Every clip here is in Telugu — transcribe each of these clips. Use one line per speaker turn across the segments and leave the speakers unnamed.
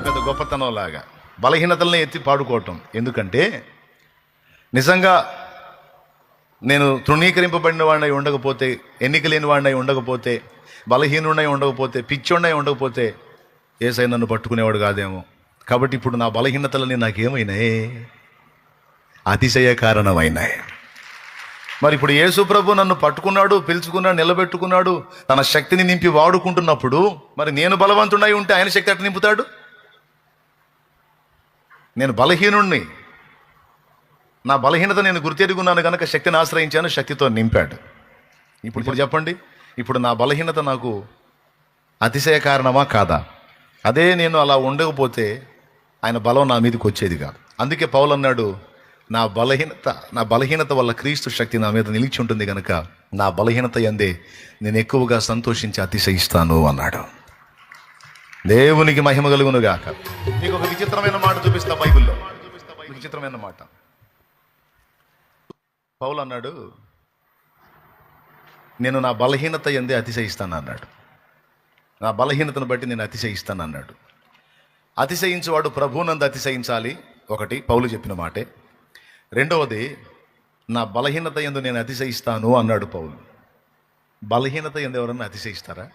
పెద్ద గొప్పతనం లాగా బలహీనతల్ని ఎత్తి పాడుకోవటం. ఎందుకంటే నిజంగా నేను తృణీకరింపబడిన వాడినై ఉండకపోతే ఎన్నిక లేని వాడినై ఉండకపోతే బలహీనుడై ఉండకపోతే పిచ్చోడై ఉండకపోతే ఏసై నన్ను పట్టుకునేవాడు కాదేమో. కాబట్టి ఇప్పుడు నా బలహీనతలని నాకేమైనాయి? అతిశయ కారణమైనాయి మరి ఇప్పుడు యేసుప్రభు నన్ను పట్టుకున్నాడు పిలుచుకున్నాడు నిలబెట్టుకున్నాడు తన శక్తిని నింపి వాడుకుంటున్నప్పుడు మరి నేను బలవంతుడై ఉంటే ఆయన శక్తి అట్ట నింపుతాడు? నేను బలహీనుణ్ణి. నా బలహీనత నేను గుర్తెరుగున్నాను కనుక శక్తిని ఆశ్రయించాను శక్తితో నింపాడు. ఇప్పుడు ఇప్పుడు చెప్పండి. ఇప్పుడు నా బలహీనత నాకు అతిశయ కారణమా కాదా? అదే నేను అలా ఉండకపోతే ఆయన బలం నా మీదకి వచ్చేది కాదు. అందుకే పౌలు అన్నాడు నా బలహీనత నా బలహీనత వల్ల క్రీస్తు శక్తి నా మీద నిలిచి ఉంటుంది కనుక నా బలహీనత ఎందే నేను ఎక్కువగా సంతోషించి అతిశయిస్తాను అన్నాడు. దేవునికి మహిమ కలుగును గాక మీకు ఒక విచిత్రమైన మాట చూపిస్తా బైబిల్లో. విచిత్రమైన మాట. పౌలు అన్నాడు నేను నా బలహీనత ఎందే అతిశయిస్తాను అన్నాడు. నా బలహీనతను బట్టి నేను అతిశయిస్తాను అన్నాడు. అతిశయించేవాడు ప్రభువునందు అతిశయించాలి ఒకటి పౌలు చెప్పిన మాటే. రెండవది నా బలహీనత ఎందు నేను అతిశయిస్తాను అన్నాడు పౌలు. బలహీనత ఎందు ఎవరన్నా అతిశయిస్తారా?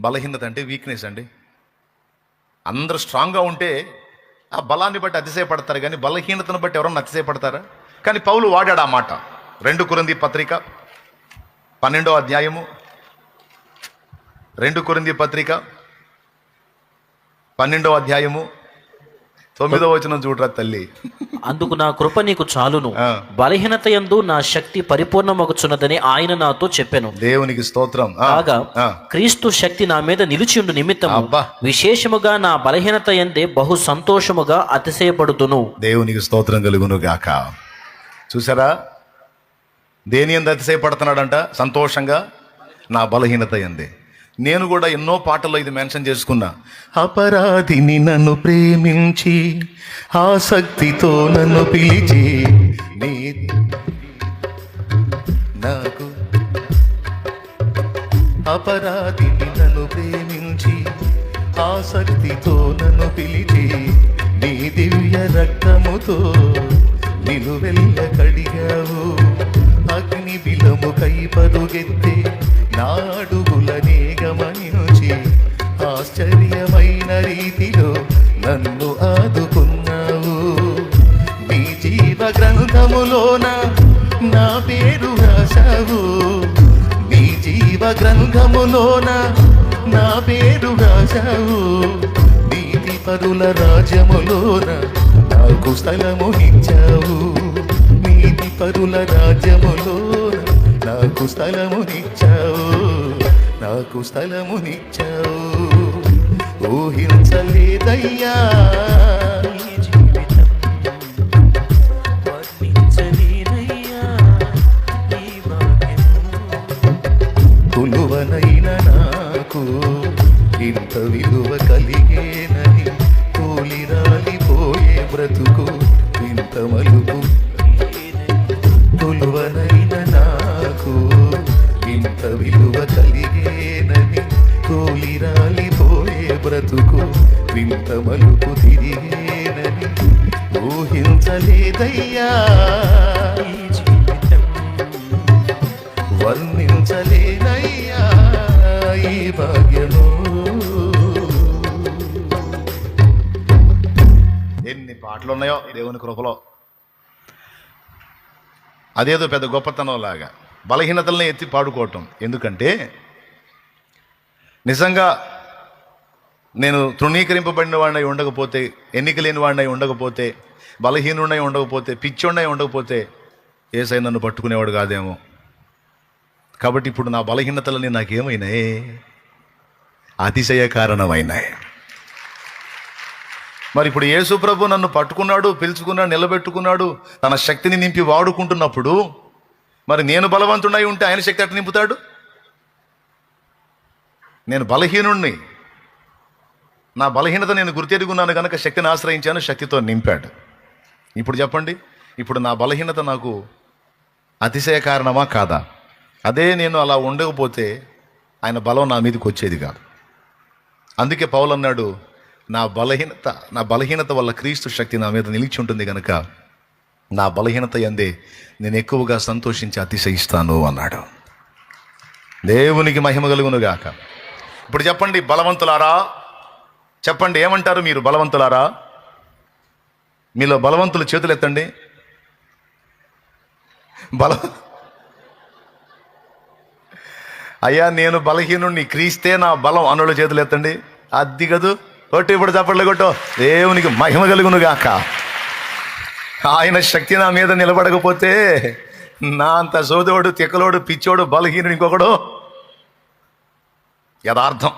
బలహీనత అంటే వీక్నెస్ అండి. అందరూ స్ట్రాంగ్గా ఉంటే ఆ బలాన్ని బట్టి అతిశయపడతారు కానీ బలహీనతను బట్టి ఎవరన్నా అతిశయపడతారా? కానీ పౌలు వాడాడు ఆ మాట. రెండు కురంది పత్రిక పన్నెండో అధ్యాయము రెండు కురింది పత్రిక పన్నెండో అధ్యాయము తొమ్మిదో వచనం చూడరా తల్లి.
అందుకు నా కృప నీకు చాలును. బలహీనత యందు నా శక్తి పరిపూర్ణమగుచున్నదని ఆయన నాతో చెప్పెను.
దేవునికి స్తోత్రం.
కాగా. క్రీస్తు శక్తి నా మీద నిలిచియుండు నిమిత్తము.
అబ్బా.
విశేషముగా నా బలహీనత ఎందే బహు సంతోషముగా అతిశయపడుతును
దేవునికి స్తోత్రం కలుగును గాక. చూసారా దేని ఎందు అతిశయపడుతున్నాడంట? సంతోషంగా నా బలహీనత ఎందే నేను కూడా ఎన్నో పాటల్లో ఇది మెన్షన్ చేసుకున్నా. అపరాధిని నన్ను ప్రేమించి ఆసక్తితో నన్ను పిలిచి నీ నాకు అపరాధిని నన్ను ప్రేమించి ఆసక్తితో నన్ను పిలిచి నీ దివ్య రక్తముతో నిలువెల్ల కడిగావు. అగ్ని బిలము కై పరుగెత్తే నాడు గ్రంథములోన నా పేరు రాజావు నీతి పరుల రాజ్యములోన నాకు స్థలమునిచ్చావు నీతి పరుల రాజ్యములోన నాకు స్థలమునిచ్చావు నాకు స్థలమునిచ్చావు ఊహించలేదయ్యా. వింత మలుపు తిరిగేనని ఊహించలేదయ్యా. వర్ణించలేనయ్యా ఈ భాగ్యము. ఎన్ని పాటలు ఉన్నాయో దేవుని కృపలో. అదేదో పెద్ద గొప్పతనం లాగా బలహీనతల్ని ఎత్తి పాడుకోవటం. ఎందుకంటే నిజంగా నేను తృణీకరింపబడిన వాడినై ఉండకపోతే ఎన్నిక లేని వాడినై ఉండకపోతే బలహీనుడై ఉండకపోతే పిచ్చోడై ఉండకపోతే ఏసై నన్ను పట్టుకునేవాడు కాదేమో. కాబట్టి ఇప్పుడు నా బలహీనతలని నాకేమైనాయి? అతిశయ కారణమైనాయి. మరి ఇప్పుడు యేసు ప్రభు నన్ను పట్టుకున్నాడు పిలుచుకున్నాడు నిలబెట్టుకున్నాడు తన శక్తిని నింపి వాడుకుంటున్నప్పుడు మరి నేను బలవంతుడై ఉంటే ఆయన శక్తి అట్ట నింపుతాడు? నేను బలహీనుణ్ణి. నా బలహీనత నేను గుర్తెరుగున్నాను కనుక శక్తిని ఆశ్రయించాను శక్తితో నింపాడు. ఇప్పుడు చెప్పండి ఇప్పుడు నా బలహీనత నాకు అతిశయ కారణమా కాదా? అదే నేను అలా ఉండకపోతే ఆయన బలం నా మీదకి వచ్చేది కాదు. అందుకే పౌలు అన్నాడు నా బలహీనత నా బలహీనత వల్ల క్రీస్తు శక్తి నా మీద నిలిచి ఉంటుంది కనుక నా బలహీనత ఎందే నేను ఎక్కువగా సంతోషించి అతిశయిస్తాను అన్నాడు. దేవునికి మహిమ కలుగునుగాక. ఇప్పుడు చెప్పండి బలవంతులారా? చెప్పండి ఏమంటారు మీరు బలవంతులారా? మీలో బలవంతులు చేతులు ఎత్తండి. బల అయ్యా నేను బలహీనుణ్ణి క్రీస్తే నా బలం అన్నుల చేతులు ఎత్తండి. అద్ది కదూ కొట్టు ఇప్పుడు చప్పట్లు కొట్టు. దేవునికి మహిమ కలుగునుగాక. ఆయన శక్తి నా మీద నిలబడకపోతే నా అంత సోదోడు తిక్కలోడు పిచ్చోడు బలహీనుడు ఇంకొకడు? యథార్థం.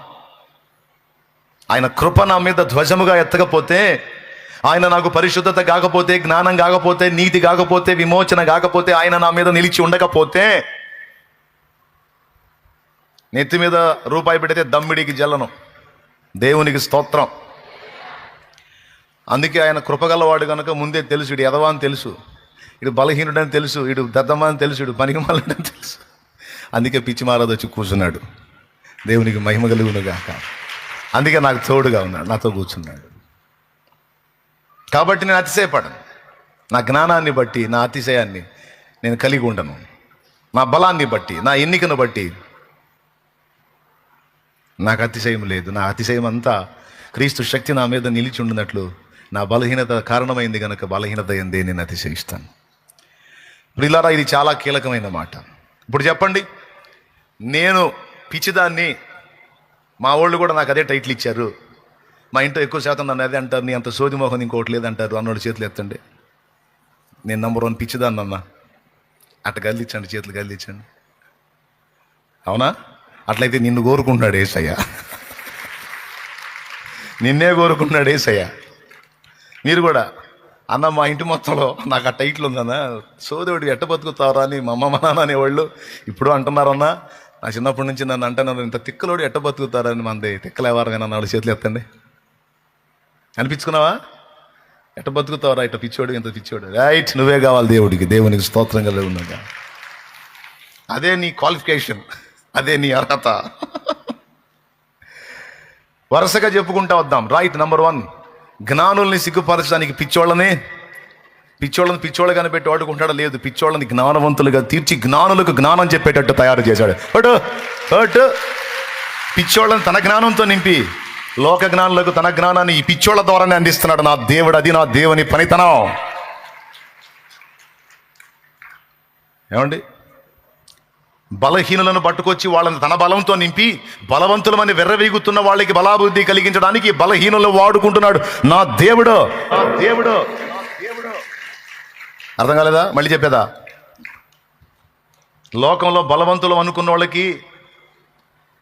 ఆయన కృప నా మీద ధ్వజముగా ఎత్తకపోతే ఆయన నాకు పరిశుద్ధత కాకపోతే జ్ఞానం కాకపోతే నీతి కాకపోతే విమోచన కాకపోతే ఆయన నా మీద నిలిచి ఉండకపోతే నెత్తి మీద రూపాయి పెడితే దమ్మిడికి జల్లను. దేవునికి స్తోత్రం. అందుకే ఆయన కృపగలవాడు కనుక ముందే తెలుసు ఇడు ఎదవా అని తెలుసు ఇడు బలహీనుడని తెలుసు ఇడు దద్దమ్మ అని తెలుసు ఇడు పనికిమాలని తెలుసు. అందుకే పిచ్చి వచ్చి కూర్చున్నాడు. దేవునికి మహిమ కలుగును అందుకే నాకు తోడుగా ఉన్నాడు నాతో కూర్చున్నాడు. కాబట్టి నేను అతిశయపడను. నా జ్ఞానాన్ని బట్టి నా అతిశయాన్ని నేను కలిగి ఉండను. నా బలాన్ని బట్టి నా ఎన్నికను బట్టి నాకు అతిశయం లేదు. నా అతిశయం అంతా క్రీస్తు శక్తి నా మీద నిలిచి ఉండినట్లు నా బలహీనత కారణమైంది కనుక బలహీనత ఎందే నేను అతిశయిస్తాను. ప్రిలారా ఇది చాలా కీలకమైన మాట. ఇప్పుడు చెప్పండి నేను పిచ్చిదాన్ని మా వాళ్ళు కూడా నాకు అదే టైటిల్ ఇచ్చారు. మా ఇంట్లో ఎక్కువ శాతం నన్ను అదే అంటారు నీ అంత సోది మోహన్ ఇంకోటి లేదంటారు అన్నోడు చేతులు ఎత్తండి. నేను నంబర్ వన్ పిచ్చిదాన్ని అన్న. అట్ట గల్లించండి చేతులు గల్లించండి అవునా? అట్లయితే నిన్ను కోరుకుంటున్నాడు ఏసయ్య. నిన్నే కోరుకుంటున్నాడు ఏసయ్య. మీరు కూడా అన్న మా ఇంటి మొత్తంలో నాకు ఆ టైటిల్ ఉందన్న. సోదరుడు ఎట్ట బతుకుతారా అని మా అమ్మ మా నాన్న అనేవాళ్ళు ఇప్పుడు అంటున్నారన్నా. నా చిన్నప్పటి నుంచి నన్ను అంటున్నారు ఇంత తిక్కలోడు ఎట్ట బతుకుతారని మంది తిక్కలేవారు నాలుగు చేతులు ఎత్తండి. అనిపించుకున్నావా? ఎట్ట బతుకుతావరా ఇట్ట పిచ్చోడు ఇంత పిచ్చోడు. రైట్ నువ్వే కావాలి దేవుడికి. దేవునికి స్తోత్రం కలిగి ఉన్నాగా అదే నీ క్వాలిఫికేషన్. అదే నీ అర్హత. వరుసగా చెప్పుకుంటా వద్దాం. Right number one. జ్ఞానుల్ని సిగ్గుపరచడానికి పిచ్చోళ్ళని పిచ్చోళ్ళని పిచ్చోళ్ళ కనిపెట్టి వాడుకుంటాడు? లేదు. పిచ్చోళ్ళని జ్ఞానవంతులుగా తీర్చి జ్ఞానులకు జ్ఞానం చెప్పేటట్టు తయారు చేశాడు. అటు అటు. పిచ్చోళ్ళని తన జ్ఞానంతో నింపి లోక జ్ఞానులకు తన జ్ఞానాన్ని ఈ పిచ్చోళ్ళ ద్వారానే అందిస్తున్నాడు నా దేవుడు. అది నా దేవుని పనితనం. ఏమండి? బలహీనులను పట్టుకొచ్చి వాళ్ళని తన బలంతో నింపి బలవంతులమని వెర్రవీగుతున్న వాళ్ళకి బలాభివృద్ధి కలిగించడానికి బలహీనులు వాడుకుంటున్నాడు నా దేవుడు. నా దేవుడు. అర్థం కాలేదా? మళ్ళీ చెప్పేదా? లోకంలో బలవంతులు అనుకున్న వాళ్ళకి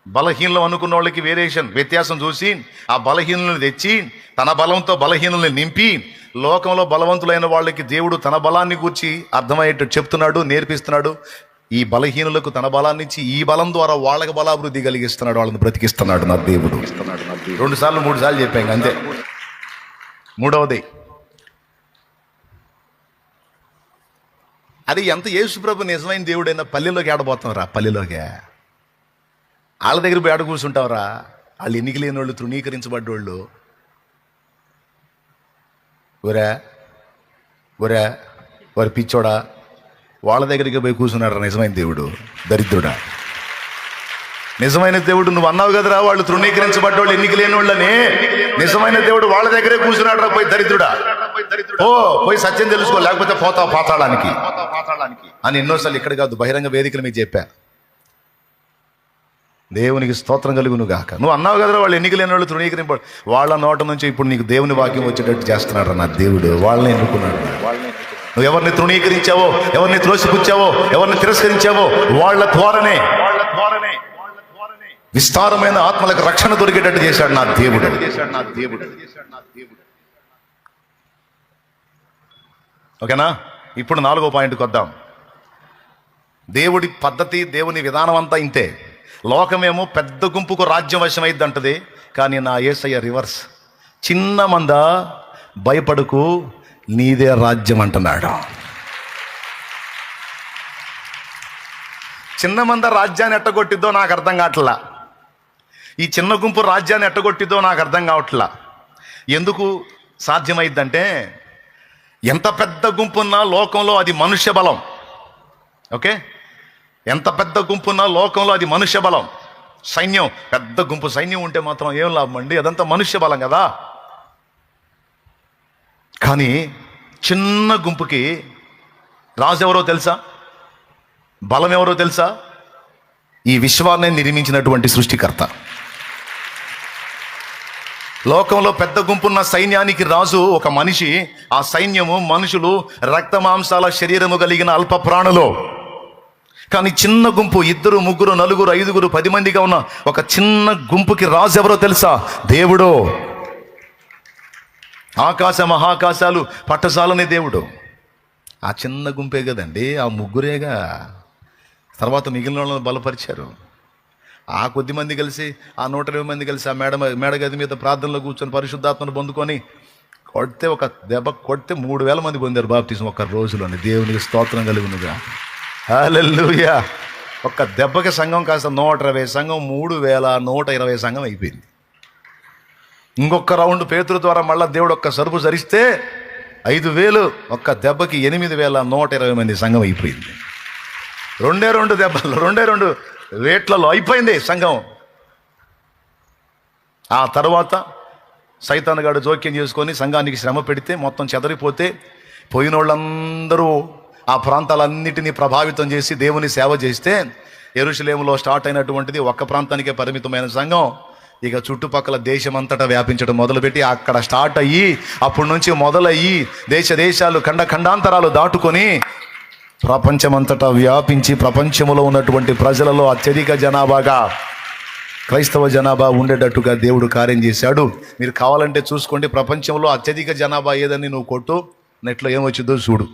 బలహీనలు అనుకున్న వాళ్ళకి వేరియేషన్ వ్యత్యాసం చూసి ఆ బలహీనులను తెచ్చి తన బలంతో బలహీనుల్ని నింపి లోకంలో బలవంతులైన వాళ్ళకి దేవుడు తన బలాన్ని గూర్చి అర్థమయ్యేట్టు చెప్తున్నాడు నేర్పిస్తున్నాడు. ఈ బలహీనులకు తన బలాన్ని ఇచ్చి ఈ బలం ద్వారా వాళ్ళకి బలాభివృద్ధి కలిగిస్తున్నాడు వాళ్ళని బ్రతికిస్తున్నాడు నా దేవుడు. రెండు సార్లు మూడు సార్లు చెప్పాం అంతే. మూడవది అది ఎంత యేసుప్రభు నిజమైన దేవుడైనా పల్లెలోకి ఆడబోతాం రా వాళ్ళ దగ్గర పోయి ఆడ కూర్చుంటావురా. వాళ్ళు ఎన్నిక లేని వాళ్ళు తృణీకరించబడ్డోళ్ళు. ఒరే ఒరే వారి పిచ్చోడా. వాళ్ళ దగ్గరికి పోయి కూర్చున్నాడు నిజమైన దేవుడు దరిద్రుడా. నిజమైన దేవుడు నువ్వు అన్నావు కదరా వాళ్ళు తృణీకరించబడ్డోళ్ళు ఎన్నిక లేని వాళ్ళని నిజమైన దేవుడు వాళ్ళ దగ్గరే కూర్చున్నాడు రా పోయి దరిద్రుడా. ఓ పోయి సత్యం తెలుసుకో లేకపోతే పోతావు పాతాళానికి. అని ఎన్నోసార్లు ఇక్కడ కాదు బహిరంగ వేదికలు మీకు చెప్పా. దేవునికి స్తోత్రం కలుగును గాక. నువ్వు అన్నావు కదరా వాళ్ళు ఎన్నిక లేని వాళ్ళు తృణీకరింప వాళ్ళ నోట నుంచి ఇప్పుడు నీకు దేవుని వాక్యం వచ్చేటట్టు చేస్తున్నాడు నా దేవుడు. వాళ్ళని ఎన్నుకున్నాడు నువ్వు ఎవరిని తృణీకరించావో ఎవరిని త్రోసిపుచ్చావో ఎవరిని తిరస్కరించావో వాళ్ళ వాళ్ళ ద్వారానే. విస్తారమైన ఆత్మలకు రక్షణ దొరికేటట్టు చేశాడు నా దేవుడు. చేశాడు నా దేవుడు ఓకేనా? ఇప్పుడు నాలుగో పాయింట్కి వద్దాం. దేవుడి పద్ధతి దేవుని విధానం అంతా ఇంతే. లోకమేమో పెద్ద గుంపుకు రాజ్యం వశమైద్ది అంటది కానీ నా ఏసయ్య రివర్స్. చిన్న మంద భయపడుకు నీదే రాజ్యం అంటున్నాడు. చిన్న మంద రాజ్యాన్ని ఎట్టగొట్టిద్దో నాకు అర్థం కావట్లా. ఈ చిన్న గుంపు రాజ్యాన్ని ఎట్టగొట్టిదో నాకు అర్థం కావట్లా. ఎందుకు సాధ్యమైద్దంటే ఎంత పెద్ద గుంపున్నా లోకంలో అది మనుష్య బలం. ఓకే? ఎంత పెద్ద గుంపున్నా లోకంలో అది మనుష్య బలం. సైన్యం పెద్ద గుంపు సైన్యం ఉంటే మాత్రం ఏం లాభం అండి? అదంతా మనుష్య బలం కదా. కానీ చిన్న గుంపుకి రాజు ఎవరో తెలుసా? బలం ఎవరో తెలుసా? ఈ విశ్వాన్ని నిర్మించినటువంటి సృష్టికర్త. లోకంలో పెద్ద గుంపున్న సైన్యానికి రాజు ఒక మనిషి. ఆ సైన్యము మనుషులు రక్త మాంసాల శరీరము కలిగిన అల్ప ప్రాణులు. కానీ చిన్న గుంపు ఇద్దరు ముగ్గురు నలుగురు ఐదుగురు పది మందిగా ఉన్న ఒక చిన్న గుంపుకి రాజు ఎవరో తెలుసా? దేవుడు. ఆకాశ మహాకాశాలు పట్టసాలని దేవుడు. ఆ చిన్న గుంపే కదండి ఆ ముగ్గురేగా. తర్వాత మిగిలిన వాళ్ళని బలపరిచారు. ఆ కొద్ది మంది కలిసి ఆ నూట ఇరవై మంది కలిసి ఆ మేడ మేడ గది మీద ప్రార్థనలో కూర్చొని పరిశుద్ధాత్మను పొందుకొని కొడితే ఒక దెబ్బ కొడితే మూడు వేల మంది పొందారు బాప్తీసం ఒక రోజులోని. దేవునికి స్తోత్రం కలిగినగా. హల్లెలూయా. ఒక్క దెబ్బకి సంఘం కాస్త నూట ఇరవై సంఘం మూడు వేల నూట ఇరవై సంఘం అయిపోయింది. ఇంకొక రౌండ్ పేతుల ద్వారా మళ్ళీ దేవుడు ఒక్క సరుపు సరిస్తే ఐదు వేలు ఒక్క దెబ్బకి ఎనిమిది వేల నూట ఇరవై మంది సంఘం అయిపోయింది. రెండే రెండు దెబ్బలు రెండే రెండు రేట్లలో అయిపోయింది సంఘం. ఆ తర్వాత సైతానగాడు జోక్యం చేసుకొని సంఘానికి శ్రమ పెడితే మొత్తం చెదరిపోతే పోయిన వాళ్ళందరూ ఆ ప్రాంతాలన్నిటినీ ప్రభావితం చేసి దేవుని సేవ చేస్తే ఎరుషులేములో స్టార్ట్ అయినటువంటిది ఒక్క ప్రాంతానికే పరిమితమైన సంఘం. ఇక చుట్టుపక్కల దేశమంతటా వ్యాపించడం మొదలుపెట్టి అక్కడ స్టార్ట్ అయ్యి అప్పటి నుంచి మొదలయ్యి దేశ దేశాలు ఖండ ఖండాంతరాలు దాటుకొని ప్రపంచమంతటా వ్యాపించి ప్రపంచంలో ఉన్నటువంటి ప్రజలలో అత్యధిక జనాభాగా క్రైస్తవ జనాభా ఉండేటట్టుగా దేవుడు కార్యం చేశాడు. మీరు కావాలంటే చూసుకోండి ప్రపంచంలో అత్యధిక జనాభా ఏదని నువ్వు కొట్టు నెట్లో ఏమొచ్చిందో చూడు.